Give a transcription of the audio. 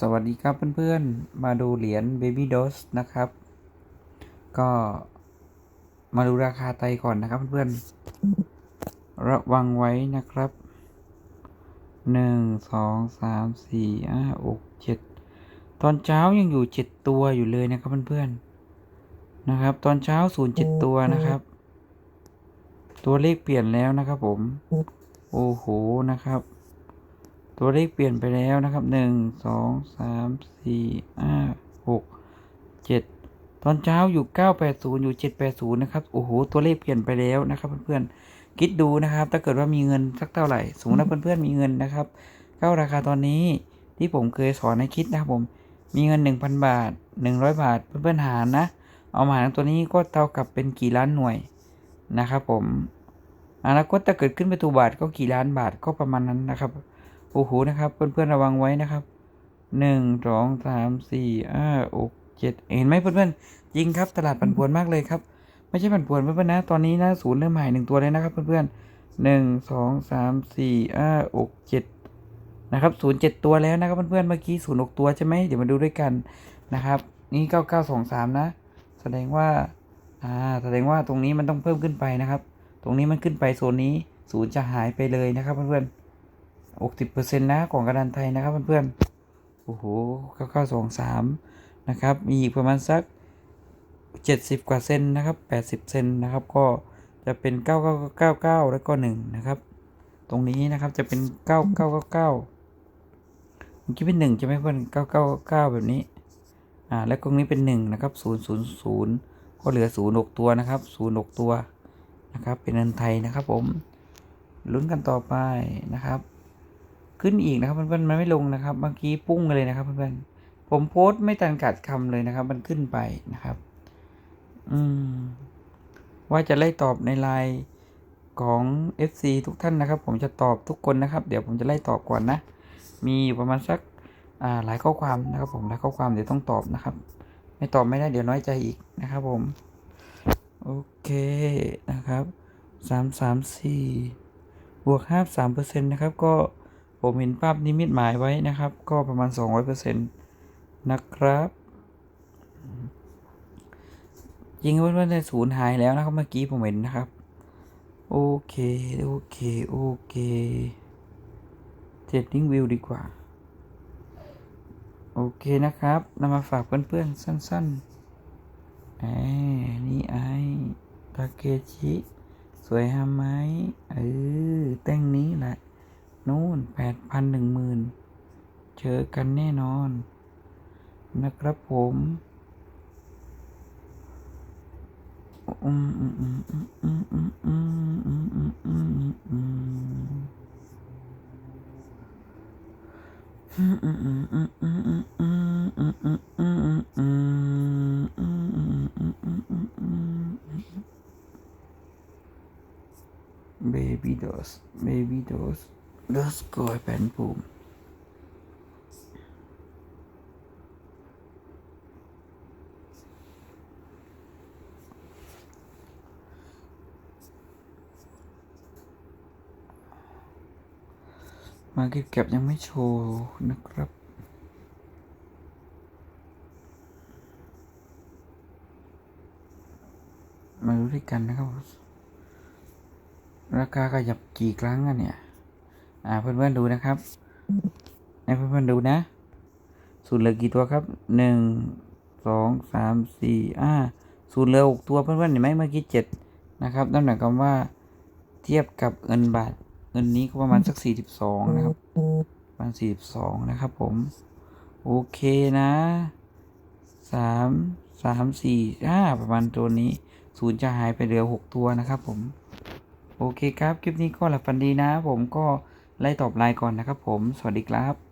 สวัสดีครับเพื่อนๆ มาดูเหรียญ Baby Dose นะครับ ก็มาดูราคาไตก่อนนะครับเพื่อนๆ ระวังไว้นะครับหนึ่งสองสามสี่ห้าหกเจ็ดตอนเช้ายังอยู่เจ็ดตัวอยู่เลยนะครับเพื่อนๆ นะครับ ตอนเช้าศูนย์เจ็ดตัวนะครับ ตัวเลขเปลี่ยนแล้วนะครับผม โอ้โหนะครับ ตัวเลขเปลี่ยนไปแล้วนะครับหนึ่งสองสามสี่ห้าหกเจ็ดตอนเช้าอยู่เก้าแปดศูนย์อยู่เจ็ดแปดศูนย์นะครับ โอ้โห ตัวเลขเปลี่ยนไปแล้วนะครับ เพื่อนๆ คิดดูนะครับ ถ้าเกิดว่ามีเงินสักเท่าไหร่ สมมติว่าเพื่อนๆ มีเงินนะครับเก้าราคาตอนนี้ที่ผมเคยสอนให้คิดนะครับผม มีเงินหนึ่งพันบาทหนึ่งร้อยบาท เพื่อนๆ หารนะ เอามาหารตัวนี้ก็เท่ากับเป็นกี่ล้านหน่วยนะครับผม อนาคตถ้าเกิดขึ้นไปตูบาทก็กี่ล้านบาทก็ประมาณนั้นนะครับ โอ้โหนะครับ เพื่อนๆระวังไว้นะครับหนึ่งสองสามสี่ห้าหกเจ็ดเห็นไหมเพื่อนๆจริงครับตลาดปั่นป่วนมากเลยครับ ไม่ใช่ปั่นป่วนเพื่อนๆนะ ตอนนี้นะศูนย์เริ่มหายหนึ่งตัวเลยนะครับ เพื่อนๆหนึ่งสองสามสี่ห้าหกเจ็ดนะครับศูนย์เจ็ดตัวแล้วนะครับเพื่อนๆเมื่อกี้ศูนย์หกตัวใช่ไหมเดี๋ยวมาดูด้วยกันนะครับ นี่เก้าเก้าสองสามนะ แสดงว่าอ่าแสดงว่าตรงนี้มันต้องเพิ่มขึ้นไปนะครับ ตรงนี้มันขึ้นไปโซนนี้ศูนย์จะหายไปเลยนะครับเพื่อนๆ หกสิบเปอร์เซ็นต์นะของกระดานไทยนะครับเพื่อนๆโอ้โหเก้าเก้าสองสามนะครับ มีอีกประมาณสักเจ็ดสิบกว่าเซนนะครับแปดสิบเซนนะครับ ก็จะเป็นเก้าเก้าเก้าเก้าแล้วก็หนึ่งนะครับ ตรงนี้นะครับจะเป็นเก้าเก้าเก้าเก้าเมื่อกี้เป็นหนึ่งใช่ไหมเพื่อนเก้าเก้าเก้าแบบนี้ อ่า แล้วตรงนี้เป็นหนึ่งนะครับศูนย์ศูนย์ศูนย์ก็เหลือศูนย์หกตัวนะครับศูนย์หกตัวนะครับ เป็นเงินไทยนะครับผม ลุ้นกันต่อไปนะครับ ขึ้นอีกนะครับเพื่อนๆมันไม่ลงนะครับเมื่อกี้ปุ้งเลยนะครับเพื่อนๆผมโพสต์ไม่ตันกัดคำเลยนะครับ มันขึ้นไปนะครับ อืม ว่าจะไล่ตอบในไลน์ของ FC ทุกท่านนะครับ ผมจะตอบทุกคนนะครับ เดี๋ยวผมจะไล่ตอบก่อนนะ มีอยู่ประมาณสักอ่าหลายข้อความนะครับ ผมหลายข้อความเดี๋ยวต้องตอบนะครับ ไม่ตอบไม่ได้เดี๋ยวน้อยใจอีกนะครับ ผม โอเคนะครับสามสามสี่บวกห้าสามเปอร์เซ็นต์นะครับ ก็ ผมเห็นภาพนิมิตหมายไว้นะครับ ก็ประมาณสองร้อยเปอร์เซ็นต์นะครับ จริงๆเพื่อนๆในศูนย์หายแล้วนะครับเมื่อกี้ผมเห็นนะครับ โอเค โอเค โอเคเจ็ดดิ้งวิวดีกว่า โอเคนะครับนำมาฝากเพื่อนๆ สั้นๆแหมนี่ไอตาเกชิ สวยฮาไหมเออแต่ง นู่นแปดพันหนึ่งหมื่นเจอกันแน่นอน นะครับผมอืมอืมอืมอืมอืมอืมอืมอืมอืมอืมอืม Baby dose Baby dose ดสกอยแผ่นภูมิมาเก็บเก็บยังไม่โชว์นะครับมาดูด้วยกันนะครับ ราคาขยับกี่ครั้งอะเนี่ย อ่าเพื่อนๆดูนะครับให้เพื่อนๆดูนะสูตรเหลือกี่ตัวครับหนึ่งสองสามสี่อ่าสูตรเหลือหกตัวเพื่อนๆเห็นไหมเมื่อกี้เจ็ดนะครับนั่นหมายความว่าเทียบกับเงินบาทเงินนี้ก็ประมาณสักสี่สิบสองนะครับประมาณสี่สิบสองนะครับผม โอเคนะสามสามสี่ห้าประมาณตัวนี้ศูนย์จะหายไปเหลือหกตัวนะครับผม โอเคครับ คลิปนี้ก็หลับฝันดีนะ ผมก็ ไล่ตอบไลน์ก่อนนะครับผม สวัสดีครับ